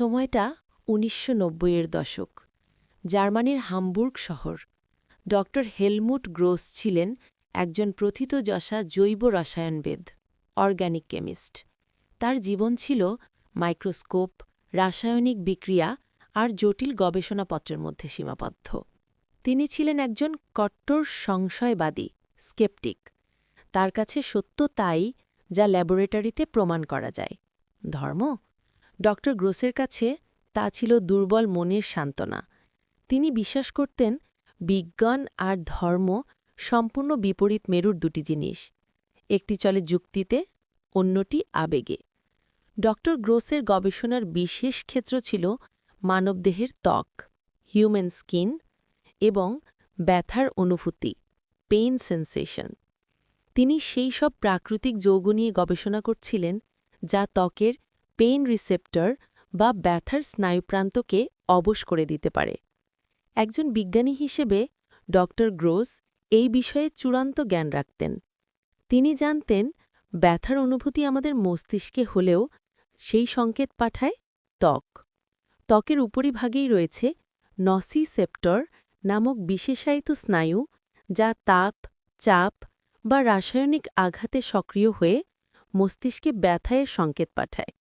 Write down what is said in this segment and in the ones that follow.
সময়টা উনিশশো নব্বইয়ের দশক, জার্মানির হামবুর্গ শহর। ড হেলমুট গ্রোস ছিলেন একজন প্রথিতযশা জৈব রসায়নবেদ, অর্গানিক কেমিস্ট। তার জীবন ছিল মাইক্রোস্কোপ, রাসায়নিক বিক্রিয়া আর জটিল গবেষণাপত্রের মধ্যে সীমাবদ্ধ। তিনি ছিলেন একজন কট্টর সংশয়বাদী, স্কেপটিক। তার কাছে সত্য তাই যা ল্যাবরেটরিতে প্রমাণ করা যায়। ধর্ম? ড গ্রোসের কাছে তা ছিল দুর্বল মনের সান্ত্বনা। তিনি বিশ্বাস করতেন, বিজ্ঞান আর ধর্ম সম্পূর্ণ বিপরীত মেরুর দুটি জিনিস। একটি চলে যুক্তিতে, অন্যটি আবেগে। ড গ্রোসের গবেষণার বিশেষ ক্ষেত্র ছিল মানবদেহের ত্বক, হিউম্যান স্কিন এবং ব্যথার অনুভূতি, পেইন সেন্সেশন। তিনি সেই সব প্রাকৃতিক যৌগ নিয়ে গবেষণা করছিলেন যা ত্বকের পেইন রিসেপ্টর বা ব্যথার স্নায়ুপ্রান্তকে অবশ করে দিতে পারে। একজন বিজ্ঞানী হিসেবে ড গ্রোস এই বিষয়ে চূড়ান্ত জ্ঞান রাখতেন। তিনি জানতেন, ব্যথার অনুভূতি আমাদের মস্তিষ্কে হলেও সেই সংকেত পাঠায় ত্বক। ত্বকের উপরিভাগেই রয়েছে নসিসেপ্টর নামক বিশেষায়িত স্নায়ু যা তাপ, চাপ বা রাসায়নিক আঘাতে সক্রিয় হয়ে মস্তিষ্কে ব্যথায়ের সংকেত পাঠায়।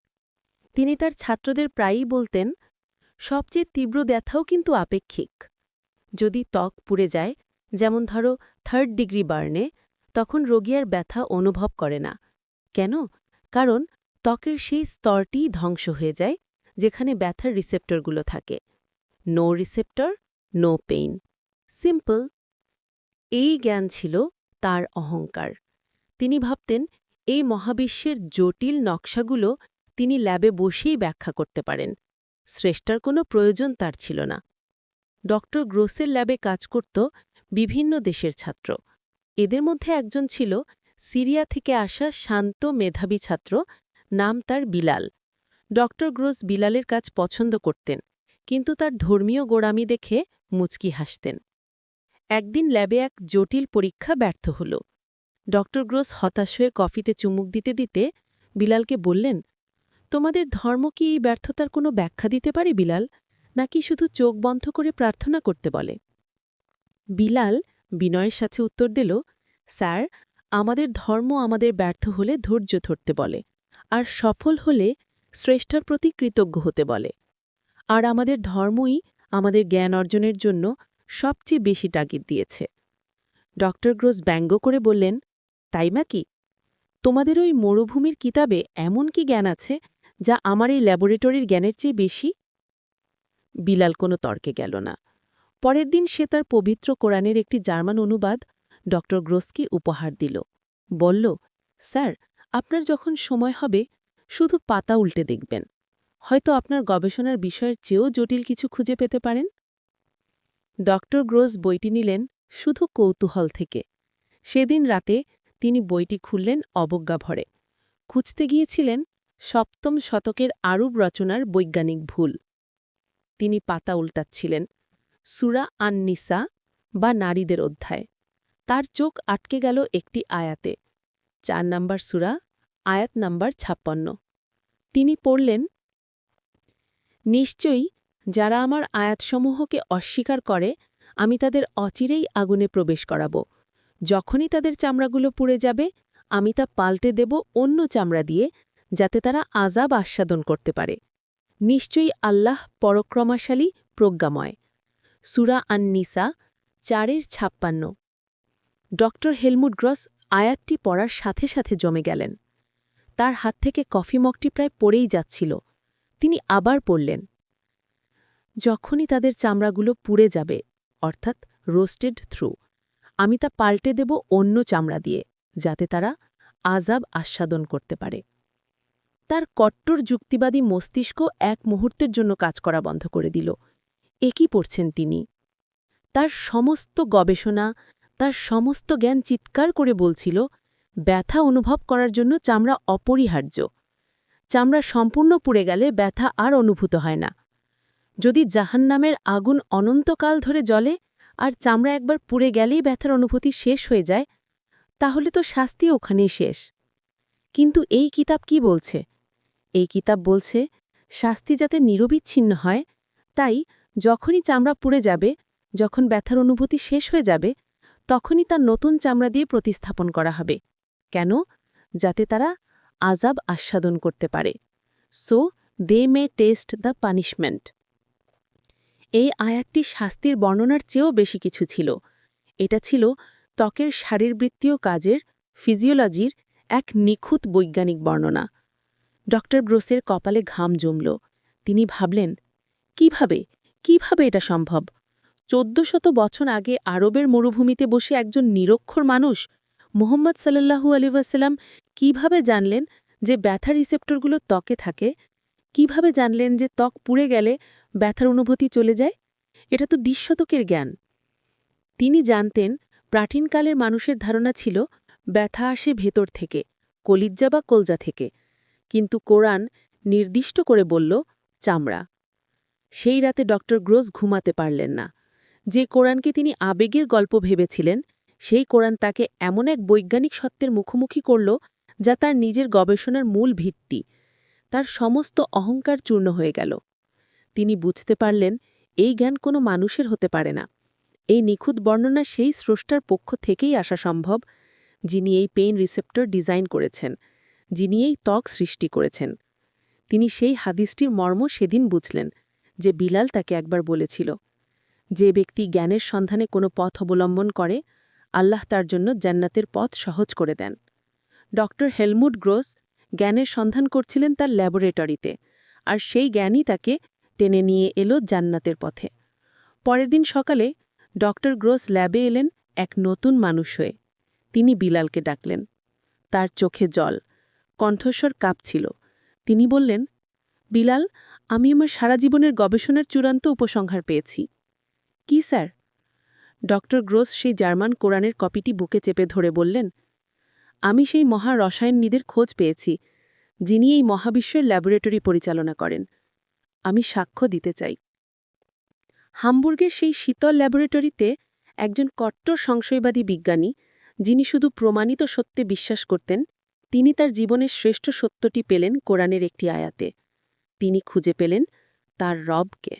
তিনি তার ছাত্রদের প্রায়ই বলতেন, সবচেয়ে তীব্র ব্যথাও কিন্তু আপেক্ষিক। যদি ত্বক পুড়ে যায়, যেমন ধরো থার্ড ডিগ্রি বার্নে তখন রোগী আর ব্যথা অনুভব করে না। কেন? কারণ ত্বকের সেই স্তরটিই ধ্বংস হয়ে যায়, যেখানে ব্যথার রিসেপ্টরগুলো থাকে। No receptor no pain simple এই জ্ঞান ছিল তার অহংকার। তিনি ভাবতেন, এই মহাবিশ্বের জটিল নকশাগুলো তিনি ল্যাবে বসেই ব্যাখ্যা করতে পারেন। শ্রেষ্ঠার কোনো প্রয়োজন তার ছিল না। ডক্টর গ্রোসের ল্যাবে কাজ করত বিভিন্ন দেশের ছাত্র। এদের মধ্যে একজন ছিল সিরিয়া থেকে আসা শান্ত মেধাবী ছাত্র, নাম তার বিলাল। ডক্টর গ্রোস বিলালের কাজ পছন্দ করতেন, কিন্তু তার ধর্মীয় গোড়ামি দেখে মুচকি হাসতেন। একদিন ল্যাবে এক জটিল পরীক্ষা ব্যর্থ হল। ডক্টর গ্রোস হতাশ হয়ে কফিতে চুমুক দিতে দিতে বিলালকে বললেন তোমাদের ধর্ম কি এই ব্যর্থতার কোনো ব্যাখ্যা দিতে পারে, বিলাল? নাকি শুধু চোখ বন্ধ করে প্রার্থনা করতে বলে? বিলাল বিনয়ের সাথে উত্তর দিল, স্যার, আমাদের ধর্ম আমাদের ব্যর্থ হলে ধৈর্য ধরতে বলে, আর সফল হলে শ্রেষ্ঠার প্রতি কৃতজ্ঞ হতে বলে। আর আমাদের ধর্মই আমাদের জ্ঞান অর্জনের জন্য সবচেয়ে বেশি টাগিদ দিয়েছে। ডক্টর গ্রোস ব্যঙ্গ করে বললেন, তাই মা কি তোমাদের ওই মরুভূমির কিতাবে এমন কি জ্ঞান আছে যা আমার এই ল্যাবরেটরির জ্ঞানের চেয়ে বেশি? বিলাল কোনো তর্কে গেল না। পরের দিন সে তার পবিত্র কোরআনের একটি জার্মান অনুবাদ ড গ্রোসকে উপহার দিল। বলল, স্যার, আপনার যখন সময় হবে, শুধু পাতা উল্টে দেখবেন। হয়তো আপনার গবেষণার বিষয়ের চেয়েও জটিল কিছু খুঁজে পেতে পারেন? ড গ্রোস বইটি নিলেন শুধু কৌতূহল থেকে। সেদিন রাতে তিনি বইটি খুললেন অবজ্ঞা ভরে। খুঁজতে গিয়েছিলেন সপ্তম শতকের আরব রচনার বৈজ্ঞানিক ভুল। তিনি পাতা উল্টাচ্ছিলেন। সুরা আননিসা বা নারীদের অধ্যায়। তার চোখ আটকে গেল একটি আয়াতে। চার নাম্বার সুরা, আয়াত নাম্বার ছাপ্পান্ন। তিনি পড়লেন, নিশ্চয়ই যারা আমার আয়াতসমূহকে অস্বীকার করে, আমি তাদের অচিরেই আগুনে প্রবেশ করাব। যখনই তাদের চামড়াগুলো পুড়ে যাবে, আমি তা পাল্টে দেব অন্য চামড়া দিয়ে যাতে তারা আজাব আস্বাদন করতে পারে। নিশ্চয়ই আল্লাহ পরক্রমাশালী, প্রজ্ঞাময়। সুরা আননিসা, চারের ছাপ্পান্ন। ড. হেলমুট গ্রস আয়াতটি পড়ার সাথে সাথে জমে গেলেন। তার হাত থেকে কফি মগটি প্রায় পড়েই যাচ্ছিল। তিনি আবার পড়লেন। যখনই তাদের চামড়াগুলো পুড়ে যাবে, অর্থাৎ রোস্টেড থ্রু, আমি তা পাল্টে দেব অন্য চামড়া দিয়ে, যাতে তারা আজাব আস্বাদন করতে পারে। তার কট্টর যুক্তিবাদী মস্তিষ্ক এক মুহূর্তের জন্য কাজ করা বন্ধ করে দিল। একই পড়ছেন তিনি? তার সমস্ত গবেষণা, তার সমস্ত জ্ঞান চিৎকার করে বলছিল, ব্যথা অনুভব করার জন্য চামড়া অপরিহার্য। চামড়া সম্পূর্ণ পুড়ে গেলে ব্যথা আর অনুভূত হয় না। যদি জাহান্নামের আগুন অনন্তকাল ধরে জ্বলে আর চামড়া একবার পুড়ে গেলেই ব্যথার অনুভূতি শেষ হয়ে যায়, তাহলে তো শাস্তি ওখানেই শেষ। কিন্তু এই কিতাব কি বলছে? এই কিতাব বলছে, শাস্তি যাতে নিরবিচ্ছিন্ন হয়, তাই যখনই চামড়া পুড়ে যাবে, যখন ব্যথার অনুভূতি শেষ হয়ে যাবে, তখনই তার নতুন চামড়া দিয়ে প্রতিস্থাপন করা হবে। কেন? যাতে তারা আজাব আস্বাদন করতে পারে। So, they may taste the punishment. এই আয়াতটি শাস্তির বর্ণনার চেয়েও বেশি কিছু ছিল। এটা ছিল ত্বকের শারীরবৃত্তীয় কাজের, ফিজিওলজির এক নিখুঁত বৈজ্ঞানিক বর্ণনা। ড গ্রোসের কপালে ঘাম জমল। তিনি ভাবলেন, কীভাবে? কীভাবে এটা সম্ভব? চোদ্দ শত বছর আগে আরবের মরুভূমিতে বসে একজন নিরক্ষর মানুষ মোহাম্মদ সাল্লাহু আলী ওয়াসাল্লাম কীভাবে জানলেন যে ব্যথা রিসেপ্টরগুলো ত্বকে থাকে? কীভাবে জানলেন যে ত্বক পুড়ে গেলে ব্যথার অনুভূতি চলে যায়? এটা তো দ্বিশতকের জ্ঞান। তিনি জানতেন প্রাচীনকালের মানুষের ধারণা ছিল, ব্যথা আসে ভেতর থেকে, কলিজ্জা বা কলজা থেকে। কিন্তু কোরআন নির্দিষ্ট করে বলল, চামড়া। সেই রাতে ডক্টর গ্রোস ঘুমাতে পারলেন না। যে কোরআনকে তিনি আবেগের গল্প ভেবেছিলেন, সেই কোরআন তাকে এমন এক বৈজ্ঞানিক সত্যের মুখোমুখি করল যা তার নিজের গবেষণার মূল ভিত্তি। তার সমস্ত অহংকার চূর্ণ হয়ে গেল। তিনি বুঝতে পারলেন, এই জ্ঞান কোনো মানুষের হতে পারে না। এই নিখুঁত বর্ণনা সেই স্রষ্টার পক্ষ থেকেই আসা সম্ভব, যিনি এই পেইন রিসেপ্টর ডিজাইন করেছেন। যিনি এই ত্বক সৃষ্টি করেছেন। তিনি সেই হাদিসটির মর্ম সেদিন বুঝলেন, যে বিলাল তাকে একবার বলেছিল, যে ব্যক্তি জ্ঞানের সন্ধানে কোনো পথ অবলম্বন করে, আল্লাহ তার জন্য জান্নাতের পথ সহজ করে দেন। ড. হেলমুট গ্রোস জ্ঞানের সন্ধান করছিলেন তার ল্যাবরেটরিতে, আর সেই জ্ঞানই তাকে টেনে নিয়ে এলো জান্নাতের পথে। পরের দিন সকালে ডক্টর গ্রোস ল্যাবে এলেন এক নতুন মানুষ হয়ে। তিনি বিলালকে ডাকলেন। তার চোখে জল কণ্ঠস্বর কাঁপছিল। তিনি বললেন, বিলাল, আমি আমার সারা জীবনের গবেষণার চূড়ান্ত উপসংহার পেয়েছি। কি, স্যার? ড গ্রোস সেই জার্মান কোরআনের কপিটি বুকে চেপে ধরে বললেন, আমি সেই মহা রসায়ননিদের খোঁজ পেয়েছি, যিনি এই মহাবিশ্বের ল্যাবরেটরি পরিচালনা করেন। আমি সাক্ষ্য দিতে চাই। হামবুর্গের সেই শীতল ল্যাবরেটরিতে একজন কট্টর সংশয়বাদী বিজ্ঞানী, যিনি শুধু প্রমাণিত সত্যে বিশ্বাস করতেন তিনি তার জীবনের শ্রেষ্ঠ সত্যটি পেলেন কোরআনের একটি আয়াতে। তিনি খুঁজে পেলেন তার রবকে।